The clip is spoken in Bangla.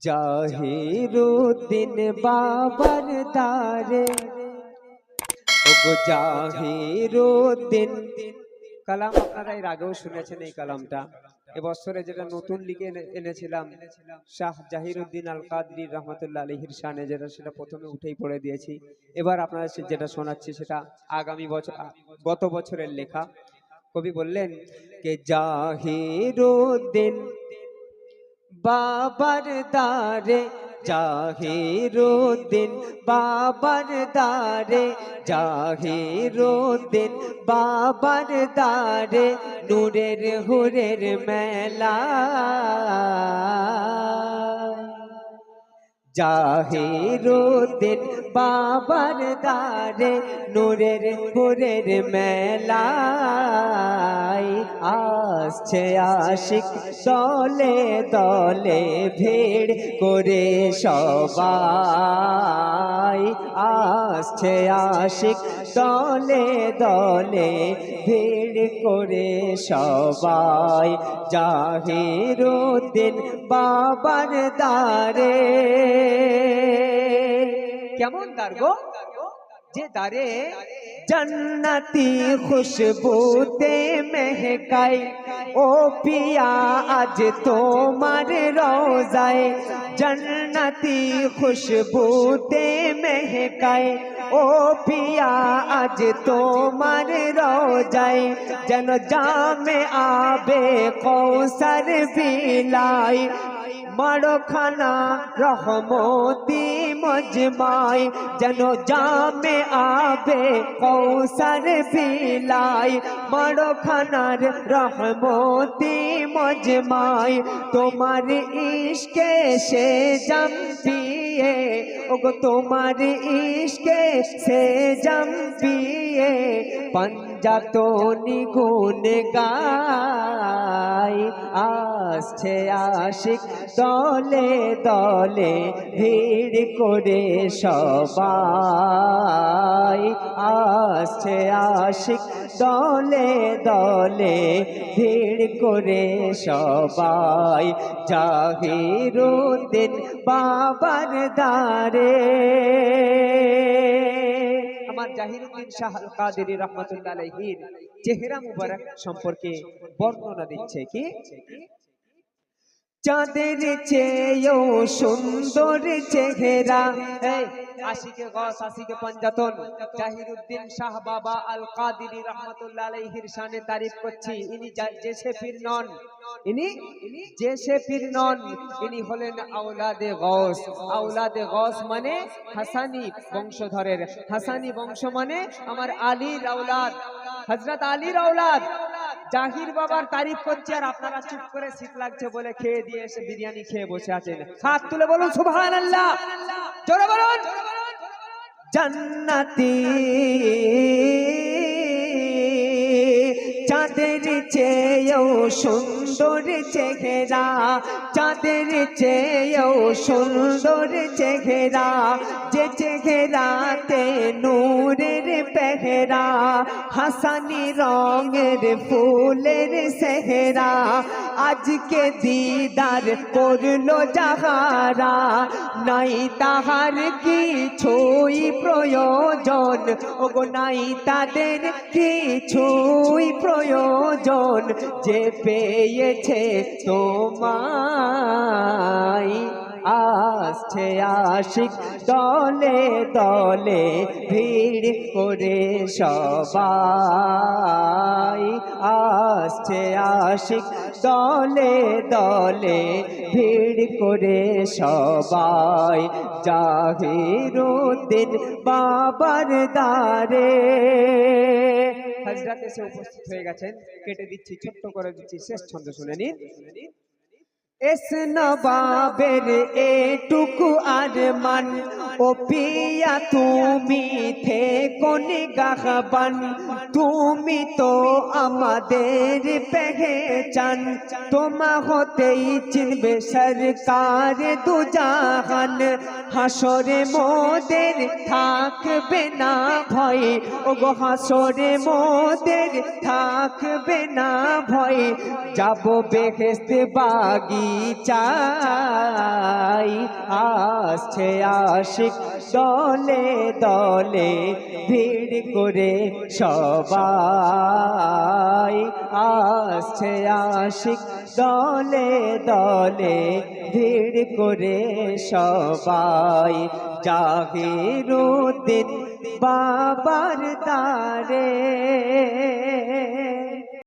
জাহিরুদ্দিন বাবার দারে ওগো জাহিরুদ্দিন। কালাম, আপনারা এর আগেও শুনেছেন এই কালামটা। এবছরে যেটা নতুন লিখে এনে- এনেছিলাম, শাহ জাহিরুদ্দিন আল কাদরি রহমতুল্লাহ আলহির শানে, যেটা সেটা প্রথমে উঠেই পড়ে দিয়েছি। এবার আপনারা যেটা শোনাচ্ছি সেটা আগামী বছর গত বছরের লেখা। কবি বললেন, কে জাহিরুদ্দিন বাবার দারে জাহিরুদ্দিন বাবার দারে জাহিরুদ্দিন বাবার দারে নূরের হুরের মেলা। জাহিরুদ্দিন বাবার দারে নূরের হুরের মেলায় আসছে আশিক দলে দলে ভিড় করে সবাই। আসছে আশিক দলে দলে ভিড় করে সবাই। জাহিরুদ্দিন বাবার দারে কেমন দার গো? যে দারে জন্নতি খুশবুতে মেহকাই, ও পিয়া আজ তোমার রোজায়। জন্নতি খুশবুতে মেহকাই, ও পিয়া আজ তোমার রোজায়। যেন জামে আবে কৌসর বিলাই মারখানা রহমতি মজমাই যেন জামে আবে কৌসর বিলাই মারখানার রহমতি মজমাই তোমার ইশকে সে জম পিয়ে ওগো, তোমার ইশকে সে জম পিয়ে পঞ্জাতনি গুণ গাই আসছে আশিক দলে দলে ভিড় করে সবাই। আসছে আশিক দলে দলে ভিড় করে সবাই। জাহিরুদ্দিন বাবার দারে আমার জাহিরুদ্দিন শাহ কাদেরি রহমাতুল্লাহ চেহারা মুবারক সম্পর্কে বর্ণনা দিচ্ছে কি? চাঁদের চেয়েও সুন্দর চেহারা। আশিকে গস, আশিকে পঞ্জাতন জাহিরুদ্দিন শাহ বাবা আল কাদিরি রহমাতুল্লাহ আলাইহির শানে তারিফ করছি। ইনি যা- জেসে পীর নন। ইনি? জেসে পীর নন। ইনি হলেন আওলাদে গস। আওলাদে গস মানে হাসানি বংশধরের। হাসানি বংশ মানে আমার আলীর আওলাদ। হযরত আলীর আওলাদ। জাহির বাবার তারিফ করছে আর আপনারা চুপ করে শীত লাগছে বলে খেয়ে দিয়ে এসে বিরিয়ানি খেয়ে বসে আছেন। হাত তুলে বলুন, সুবহানাল্লাহ। জোরে বলুন। জান্নাতি চাঁদের চেয়েও সুন্দর চেহারা, চাঁদের চেয়েও সুন্দর চেহারা, যে চেহারাতে নূরের পেহরা, হাসানি রঙের ফুলের সেহরা আজকে দিদার করল যাহারা, নাই তাহার কিছুই প্রয়োজন। ওগো নাই তাদের কিছুই প্রয়োজন, যে পেয়েছে তোমায়। আসছে, আশিক দলে দলে ভিড় করে সবাই। আসছে, আশিক দলে দলে ভিড় করে সবাই। জাহিরুদ্দিন বাবার দারে হাজরাত এসে উপস্থিত হয়ে গেছেন। কেটে দিচ্ছি, ছোট্ট করে দিচ্ছি, শেষ ছন্দ শুনে নিন। এস নবাবের এটুকু আর মান। ও পিয়া, তুমি থেকন গাহবান তুমি তো আমাদের পেহেচান। তোমা হতেই চিনবে সরকার দুজাহান। হাসরে মোদের থাকবে না ভয়। ও গো হাসরে মোদের থাকবে না ভয়। যাব বেহেস্ত বাগিচাই আসছে আশিক দলে দলে, ভিড় করে সবাই। আসছে আশিক দলে দলে, ভিড় করে সবাই। জাহিরুদ্দিন বাবার দারে